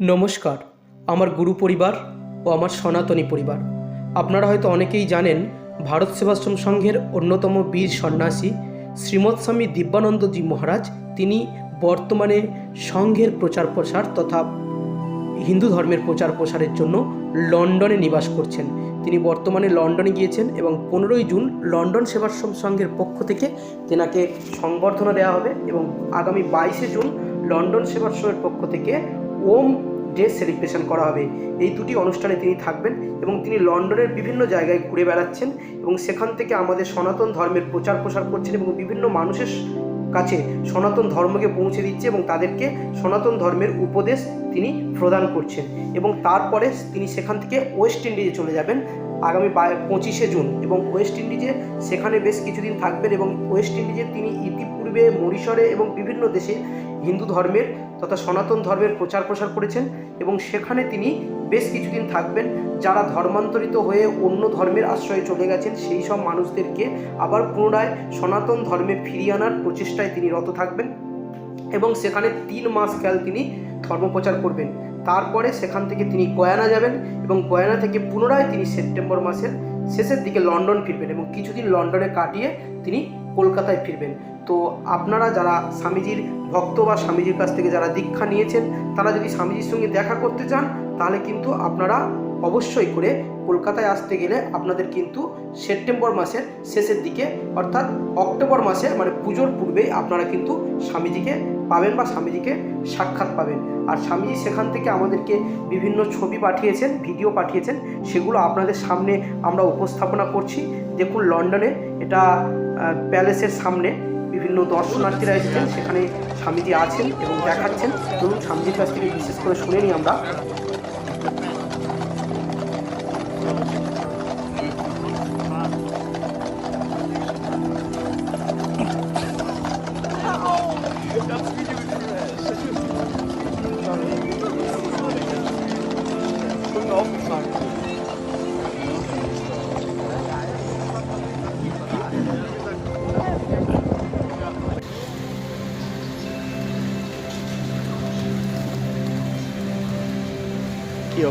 নমস্কার, আমার গুরু পরিবার ও আমার সনাতনী পরিবার। আপনারা হয়তো অনেকেই জানেন ভারত সেবাশ্রম সংঘের অন্যতম বীর সন্ন্যাসী শ্রীমৎ স্বামী দিব্যানন্দজি মহারাজ। তিনি বর্তমানে সংঘের প্রচার প্রসার তথা হিন্দু ধর্মের প্রচার প্রসারের জন্য লন্ডনে নিবাস করছেন। তিনি বর্তমানে লন্ডনে গিয়েছেন এবং পনেরোই জুন লন্ডন সেবাশ্রম সংঘের পক্ষ থেকে তেনাকে সংবর্ধনা দেওয়া হবে এবং আগামী বাইশে জুন লন্ডন সেবাশ্রমের পক্ষ থেকে ওম ডে সেলিব্রেশন করা হবে। এই দুটি অনুষ্ঠানে তিনি থাকবেন এবং তিনি লন্ডনের বিভিন্ন জায়গায় ঘুরে বেড়াচ্ছেন এবং সেখান থেকে আমাদের সনাতন ধর্মের প্রচার প্রসার করছেন এবং বিভিন্ন মানুষের কাছে সনাতন ধর্মকে পৌঁছে দিচ্ছে এবং তাদেরকে সনাতন ধর্মের উপদেশ তিনি প্রদান করছেন এবং তারপরে তিনি সেখান থেকে ওয়েস্ট ইন্ডিজে চলে যাবেন আগামী পঁচিশে জুন এবং ওয়েস্ট ইন্ডিজে সেখানে বেশ কিছুদিন থাকবেন এবং ওয়েস্ট ইন্ডিজে তিনি ইতিপূর্বে মরিশরে এবং বিভিন্ন দেশে হিন্দু ধর্মের তথা সনাতন ধর্মের প্রচার প্রসার করেছেন এবং সেখানে তিনি বেশ কিছুদিন থাকবেন। যারা ধর্মান্তরিত হয়ে অন্য ধর্মের আশ্রয়ে চলে গেছেন, সেই সব মানুষদেরকে আবার পুনরায় সনাতন ধর্মে ফিরিয়ে আনার প্রচেষ্টায় তিনি রত থাকবেন এবং সেখানে তিন মাস কাল তিনি ধর্মপ্রচার করবেন। তারপরে সেখান থেকে তিনি গয়ানা যাবেন এবং গয়ানা থেকে পুনরায় তিনি সেপ্টেম্বর মাসের শেষের দিকে লন্ডন ফিরবেন এবং কিছুদিন লন্ডনে কাটিয়ে তিনি কলকাতায় ফিরবেন। তো আপনারা যারা স্বামীজির ভক্ত বা স্বামীজির কাছ থেকে যারা দীক্ষা নিয়েছেন, তারা যদি স্বামীজির সঙ্গে দেখা করতে চান, তাহলে কিন্তু আপনারা অবশ্যই করে কলকাতায় আসতে গেলে আপনাদের কিন্তু সেপ্টেম্বর মাসের শেষের দিকে, অর্থাৎ অক্টোবর মাসে মানে পুজোর পূর্বেই আপনারা কিন্তু স্বামীজিকে পাবেন বা স্বামীজিকে সাক্ষাৎ পাবেন। আর স্বামীজি সেখান থেকে আমাদেরকে বিভিন্ন ছবি পাঠিয়েছেন, ভিডিও পাঠিয়েছেন, সেগুলো আপনাদের সামনে আমরা উপস্থাপনা করছি। দেখুন, লন্ডনে এটা প্যালেসের সামনে বিভিন্ন দর্শনার্থীরা এসেছেন, সেখানে স্বামীজি আছেন এবং দেখাচ্ছেন। চলুন স্বামীজির কাছ থেকে বিশেষ করে শুনে নিই আমরা।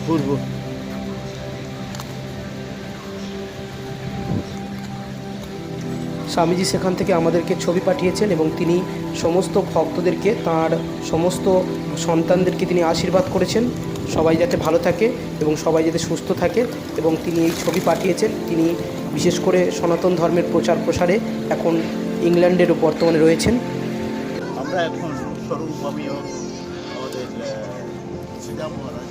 অপূর্ব। স্বামীজি সেখান থেকে আমাদেরকে ছবি পাঠিয়েছেন এবং তিনি সমস্ত ভক্তদেরকে, তার সমস্ত সন্তানদেরকে তিনি আশীর্বাদ করেছেন। সবাই যাতে ভালো থাকে এবং সবাই যাতে সুস্থ থাকে এবং তিনি এই ছবি পাঠিয়েছেন। তিনি বিশেষ করে সনাতন ধর্মের প্রচার প্রসারে এখন ইংল্যান্ডের বর্তমানে রয়েছেন। আমরা এখন স্বরূপভাবেও আমাদের শ্রীরাম মহারাজ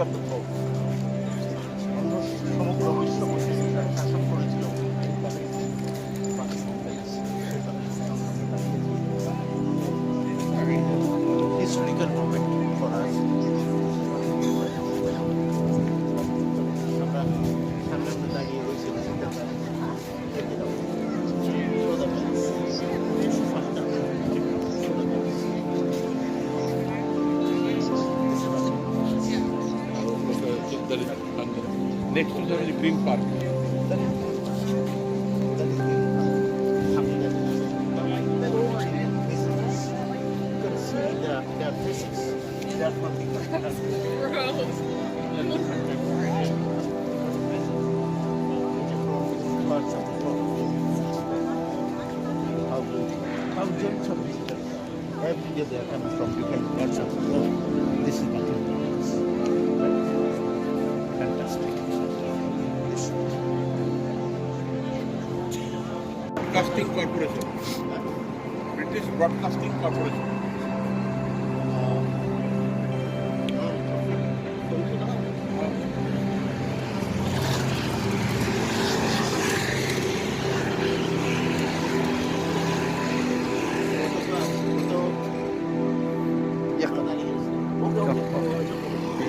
up the boat. Thousands of visitors. Every day they are coming from different parts of the world. This is Buckingham Palace. Fantastic. Broadcasting Corporation. British Broadcasting Corporation.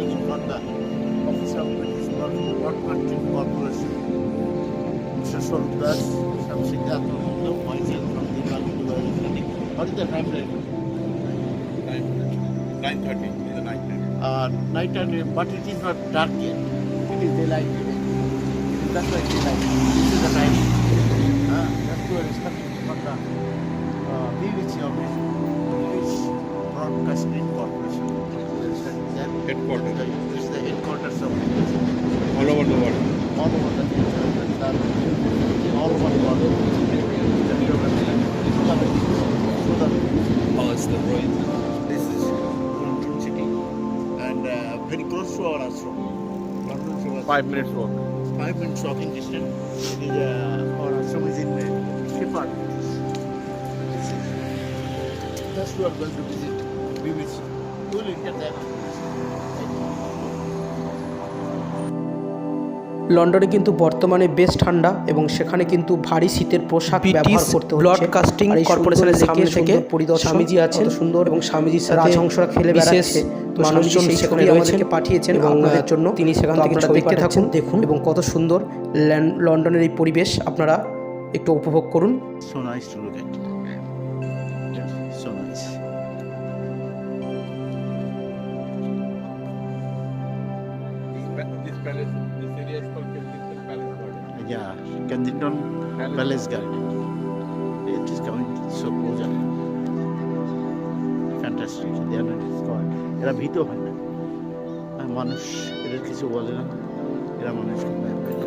standing in front of the office of British Broadcasting Corporation. Mr. Soldas, Shamsi Gato, myself from the Valley, we were standing. What is the time? Nine thirty, in the night time. uh, night day, but it is not dark yet. It is daylight. today. That's why daylight. This is the time. Uh, that's why it's coming from the uh, BBC office, British Broadcasting Corporation. We're standing there. Headquarters. This is the headquarters of BBC. All over the world. all over the world. and all over the world. So the Oh, it's the ruin. This is London city and uh, very close to our ashram. London to our Five minutes walk. five minutes walking distance. It is uh, our ashram is in uh, Shepherd. This is just we are going to visit BBC. We will enter there. লন্ডনে কিন্তু বর্তমানে বেশ ঠান্ডা এবং সেখানে কিন্তু ভারী শীতের পোশাক ব্যবহার করতে হচ্ছে। ব্রডকাস্টিং কর্পোরেশনের সামনে থেকে স্বামীজি আছেন সুন্দর এবং স্বামীজির সাথে রাজহংসরা খেলে বেড়াচ্ছে। তো মানুষজন সেখানে রয়েছেন পাঠিয়েছেন আপনাদের জন্য। তিনি সেখান থেকে ছবি দেখতে থাকুন দেখুন। এবং কত সুন্দর লন্ডনের এই পরিবেশ। আপনারা একটু উপভোগ করুন। To look at. Yes, so This palace, this area is called Kensington Palace Garden. Yeah, Kensington Palace Palace Garden. It is coming so closer. Fantastic. They are not scared. এরা ভীত হয় না মানুষ এদের কিছু বলে না এরা মানুষকে ভয় পায় না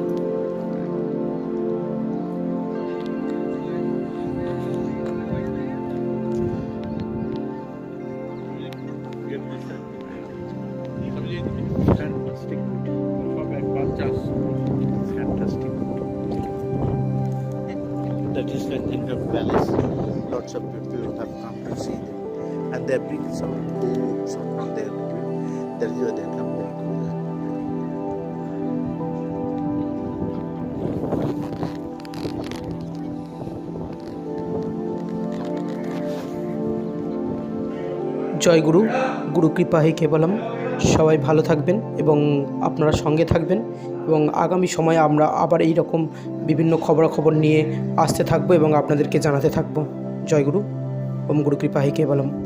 That is Kensington Palace. Lots of people have come to see them. And they bring some books from there. That is why they come closer. জয় গুরু গুরু কৃপা হে কেবলম সবাই ভালো থাকবেন এবং আপনারা সঙ্গে থাকবেন এবং আগামী সময়ে আমরা আবার এই রকম বিভিন্ন খবরাখবর নিয়ে আসতে থাকব এবং আপনাদেরকে জানাতে থাকব। জয়গুরু ওম গুরু কৃপা হে কেবলম।